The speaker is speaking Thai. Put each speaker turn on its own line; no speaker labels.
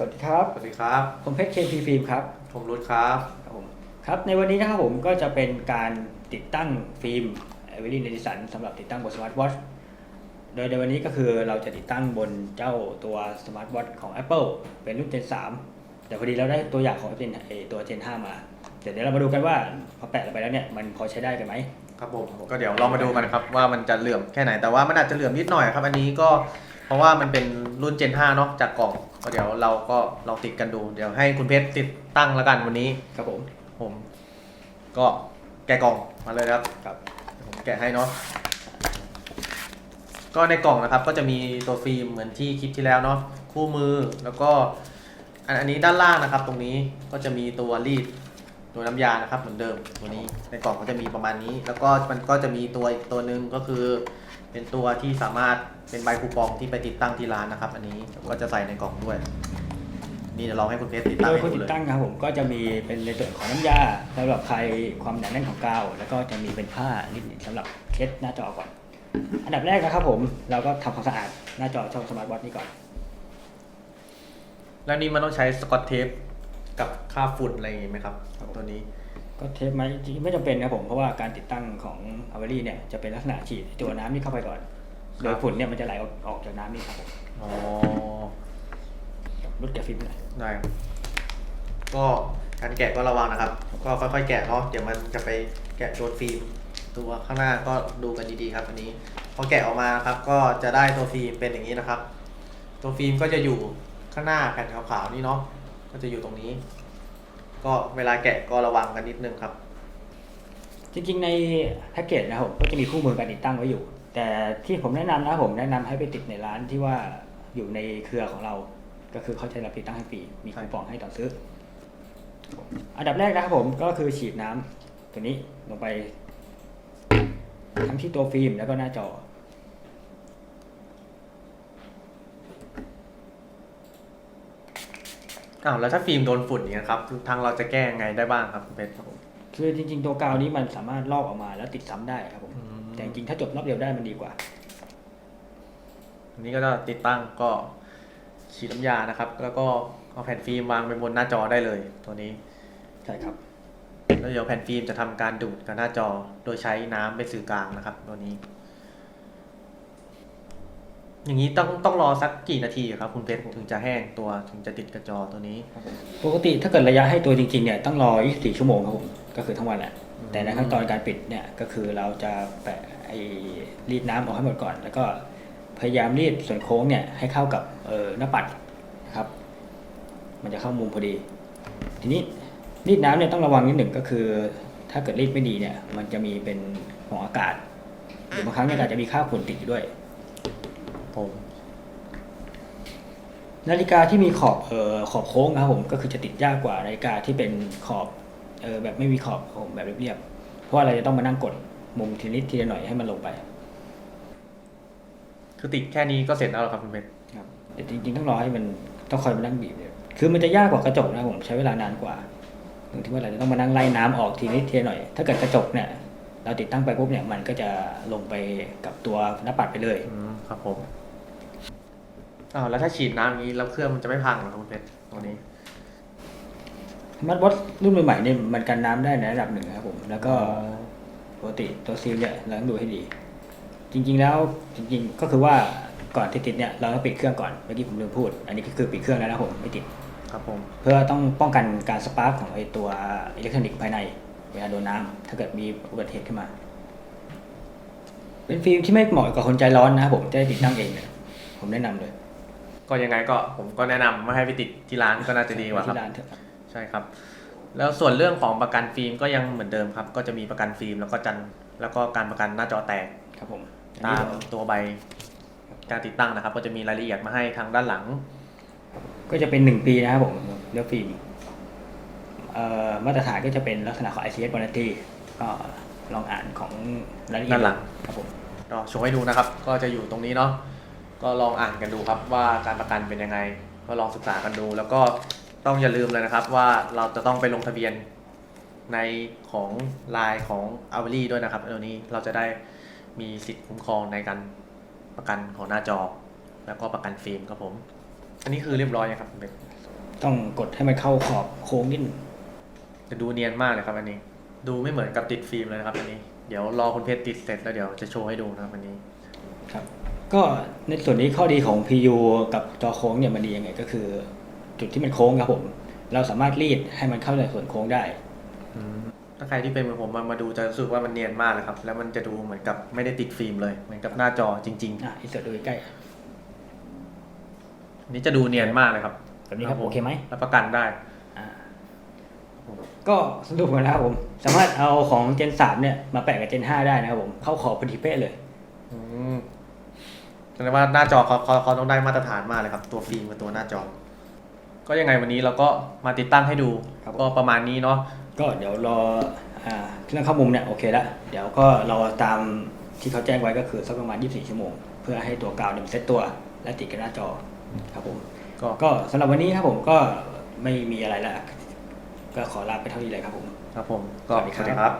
สวัสดีครับ
สวัสดีครับ
ผมเพชรเคพีฟิล์มครับ
ผมรุดครับ
ครับผม ครับในวันนี้นะครับผมก็จะเป็นการติดตั้งฟิล์มเอเวอรี่เนดิสันสำหรับติดตั้งบนสมาร์ทวอทโดยในวันนี้ก็คือเราจะติดตั้งบนเจ้าตัวสมาร์ทวอทของ Apple เป็นรุ่น Gen 3 แต่พอดีเราได้ตัวอย่างของ Gen ไอ้ตัว Gen 5 มา เดี๋ยวเรามาดูกันว่าพอแปะลงไปแล้วเนี่ยมันพอใช้ได้กันไหม
ครับผม ก็เดี๋ยวเรามาดูกันครับว่ามันจะเหลื่อมแค่ไหน แต่ว่ามันอาจจะเหลื่อมนิดหน่อยครับ อันนี้ก็ เพราะว่ามันเป็นรุ่น Gen 5เนาะจากกล่องก็เดี๋ยวเราก็ลองติดกันดู เดี๋ยวให้คุณเพชรติดตั้งแล้วกันวันนี้
ครับผม
ผม ก็แกะกล่องมาเลยครับ
ครับ
ผมแกะให้เนาะก็ในกล่องนะครับก็จะมีตัวฟิล์มเหมือนที่คลิปที่แล้วเนาะคู่มือแล้วก็อันอันนี้ด้านล่างนะครับ ตรงนี้ก็จะมีตัวรีดตัวน้ำยานะครับเหมือนเดิมตัวนี้ในกล่องก็จะมีประมาณนี้ แล้วก็มันก็จะมีตัวอีกตัวหนึ่งก็คือ เป็นตัวที่สามารถเป็นใบคูปองที่ไปติดตั้งที่ร้านนะครับ อันนี้ก็จะใส่ในกล่องด้วย นี่เดี๋ยวเราให้คุณเพชรติดตั้ง
โดย
ให้
คน
ดู
ติ
เล
ด
ย
ตั้งนะครับผมก็จะมีเป็นในส่วนของน้ำยาสำหรับใครความหนาแน่นของกาวแล้วก็จะมีเป็นผ้านิดหนึ่งสำหรับเช็ดหน้าจอก่อน อันดับแรกนะครับผมเราก็ทำความสะอาดหน้าจอช่องสมาร์ทวอทนี้ก่อน
แล้วนี่มันต้องใช้สกอตเทปกับค่าฝุ่นอะไรอย่างงี้ไหมครับ ตัวนี้
ก็เทปไหมจริงๆไม่จำเป็นนะครับผม เพราะว่าการติดตั้งของอเวอรี่เนี่ยจะเป็นลักษณะฉีดตัวน้ำนี่เข้าไปก่อน
ครับ
โดยฝุ่นเนี่ยมันจะไหลออกออกจากน้ำนี่ครับผม
อ๋อ
รถแกะฟิล์มหน่อย
ได้ครับก็การแกะก็ระวังนะครับ ก็ค่อยๆแกะเนาะเดี๋ยวมันจะไปแกะโดนฟิล์มตัวข้างหน้าก็ดูกันดีๆครับอันนี้พอแกะออกมานะครับ ก็จะได้ตัวฟิล์มเป็นอย่างนี้นะครับ ตัวฟิล์มก็จะอยู่ข้างหน้าแผ่นขาวๆนี่เนาะก็จะอยู่ตรงนี้ ก็เวลาแกะก็ระวังกันนิดนึงครับ
จริงๆในแพ็กเกจนะครับผมก็จะมีคู่มือการติดตั้งไว้อยู่ แต่ที่ผมแนะนำนะครับผมแนะนำให้ไปติดในร้านที่ว่าอยู่ในเครือของเรา ก็คือเขาจะรับติดตั้งให้ฟรีมีคูปองให้ตอนซื้อ อันดับแรกนะครับผมก็คือฉีดน้ำตัวนี้ลงไป ทั้งที่ตัวฟิล์มแล้วก็หน้าจอ
อ้าวแล้วถ้าฟิล์มโดนฝุ่นอย่างเงี้ยครับทางเราจะแก้ยังไงได้บ้างครับคุณเพชรครับผม
คือจริงๆตัวกาวนี้มันสามารถลอกออกมาแล้วติดซ้ำได้ครับผม
อืม
แต่จริงๆถ้าจบรอบเดียวได้มันดีกว่า
อันนี้ก็จะติดตั้งก็ฉีดน้ำยานะครับ แล้วก็เอาแผ่นฟิล์มวางไปบนหน้าจอได้เลย ตัวนี้
ใช่ครับ
แล้วเดี๋ยวแผ่นฟิล์มจะทำการดูดกับหน้าจอโดยใช้น้ำเป็นสื่อกลางนะครับ ตัวนี้ อย่างนี้ต้องต้องรอสักกี่นาทีครับคุณเพชรถึงจะแห้งตัวถึงจะติดกับจอตัวนี้
ปกติถ้าเกิดระยะให้ตัวจริงๆเนี่ยต้องรอ 24 ชั่วโมงครับผมก็คือทั้งวันแหละ
อืม
แต่ในขั้นตอนการปิดเนี่ยก็คือเราจะแปะไอ้รีดน้ำออกให้หมดก่อน แล้วก็พยายามรีดส่วนโค้งเนี่ยให้เข้ากับเออหน้าปัดนะครับ มันจะเข้ามุมพอดี ทีนี้รีดน้ำเนี่ยต้องระวังนิดหนึ่งก็คือ ถ้าเกิดรีดไม่ดีเนี่ย มันจะมีเป็นของอากาศหรือบางครั้งเนี่ยอาจจะมีค่าฝุ่นติดอยู่ด้วย
ผม
นาฬิกาที่มีขอบเอ่อขอบโค้งนะครับผมก็คือจะติดยากกว่านาฬิกาที่เป็นขอบเออแบบไม่มีขอบครับผมแบบเรียบๆเพราะว่าเราจะต้องมานั่งกดมุมทีนิดทีละหน่อยให้มันลงไป
คือติดแค่นี้ก็เสร็จแล้วเหรอครับคุณเพชร
ครับแต่จริงๆต้องรอให้มันต้องคอยมานั่งบีบเนี่ยคือมันจะยากกว่ากระจกนะครับผมใช้เวลานานกว่าตรงที่ว่าเราจะต้องมานั่งไล่น้ำออกทีนิดทีละหน่อย ถ้าเกิดกระจกเนี่ย เราติดตั้งไปปุ๊บเนี่ยมันก็จะลงไปกับตัวหน้าปัดไปเลย
อืมครับผม อ้าวแล้วถ้าฉีดน้ำอย่างนี้แล้วเครื่องมันจะไม่พังเหรอครับคุณเพชรตัวนี้
มัดวัดรุ่นใหม่ๆเนี่ยมันกันน้ำได้ในระดับหนึ่งนะครับผม แล้วก็ปกติตัวซีลเนี่ยเราต้องดูให้ดี จริง ๆ แล้วจริง ๆ ก็คือว่าก่อนที่ติดเนี่ยเราต้องปิดเครื่องก่อนเมื่อกี้ผมลืมพูด อันนี้ก็คือปิดเครื่องแล้วนะผมไม่ติด
ครับผม
เพื่อต้องป้องกันการสปาร์กของไอตัวอิเล็กทรอนิกส์ภายใน เวลาโดนน้ำถ้าเกิดมีอุบัติเหตุขึ้นมา เป็นฟิล์มที่ไม่เหมาะกับคนใจร้อนนะครับผมจะได้ติดตั้งเองเนี่ยผมแนะนำเลย
ก็ยังไงก็ผมก็แนะนำไม่ให้ไปติดที่ร้านก็น่าจะดีกว่าครับ
ที่ร้านเถอะครับ
ใช่ครับ แล้วส่วนเรื่องของประกันฟิล์มก็ยังเหมือนเดิมครับ ก็จะมีประกันฟิล์มแล้วก็จันแล้วก็การประกันหน้าจอแตก
ครับผมอัน
ตา
นี้
มตัวใบการติดตั้งนะครับ ก็จะมีรายละเอียดมาให้ทางด้านหลัง
ก็จะเป็นหนึ่งปีนะครับผมเลือกฟิล์มเอ่อมาตรฐานก็จะเป็นลักษณะของ ICS Warranty ก็ลองอ่านของรายละเอียด
ด้านหลัง
ครับผม
ก็โชว์ให้ดูนะครับ ก็จะอยู่ตรงนี้เนาะ ก็ลองอ่านกันดูครับว่าการประกันเป็นยังไง ก็ลองศึกษากันดู แล้วก็ต้องอย่าลืมเลยนะครับว่าเราจะต้องไปลงทะเบียนในของไลน์ของอ v ว r y ด้วยนะครับตัวนี้เราจะได้มีสิทธิ์คุ้มครองในการประกันของหน้าจอ แล้วก็ประกันฟิล์มครับผม อันนี้คือเรียบร้อยยังครับคุณเบน
ต้องกดให้มันเข้าขอบโค้งนิดนึง
จะดูเนียนมากเลยครับอันนี้ ดูไม่เหมือนกับติดฟิล์มเลยนะครับอันนี้ เดี๋ยวรอคุณเพชรติดเสร็จแล้วเดี๋ยวจะโชว์ให้ดูนะครับอันนี้
ครับ ก็ในส่วนนี้ข้อดีของ PU กับจอโค้งเนี่ยมันดียังไงก็คือ จุดที่มันโค้งครับผม เราสามารถรีดให้มันเข้าในส่วนโค้งได้
ถ้าใครที่เป็นเหมือนผมมามาดูจะรู้สึกว่ามันเนียนมากเลยครับ แล้วมันจะดูเหมือนกับไม่ได้ติดฟิล์มเลยเหมือนกับหน้าจอจริง
อะอินเสิร์ตดูใกล้
ๆอันนี้จะดูเนียนมากเลยครับ
ๆแบบนี้ครับ
ผ
โอเคไหม
รับประกันได้
อ่าก็สรุปกันนะครับผม สามารถเอาของ Gen 3เนี่ยมาแปะกับ Gen 5ได้นะครับผม เข้าขอบพอดีเป๊ะเลย
อืม แสดงว่าหน้าจอเขาเขาเขาต้องได้มาตรฐานมากเลยครับ ตัวฟิล์มกับตัวหน้าจอ ก็ยังไงวันนี้เราก็มาติดตั้งให้ดู
ครับผม
ก็ประมาณนี้เนาะ
ก็เดี๋ยวรออ่าเครื่องเข้ามุมเนี่ยโอเคแล้วเดี๋ยวก็เราตามที่เขาแจ้งไว้ก็คือสักประมาณ 24 ชั่วโมง เพื่อให้ตัวกาวเนี่ยมันเซตตัวและติดกับหน้าจอครับผม
ก็
ก็สำหรับวันนี้ครับผมก็ไม่มีอะไรแล้วก็ขอลาไปเท่านี้เลยครับผม
ครับผมก็
สวัสดีครับ
ครับ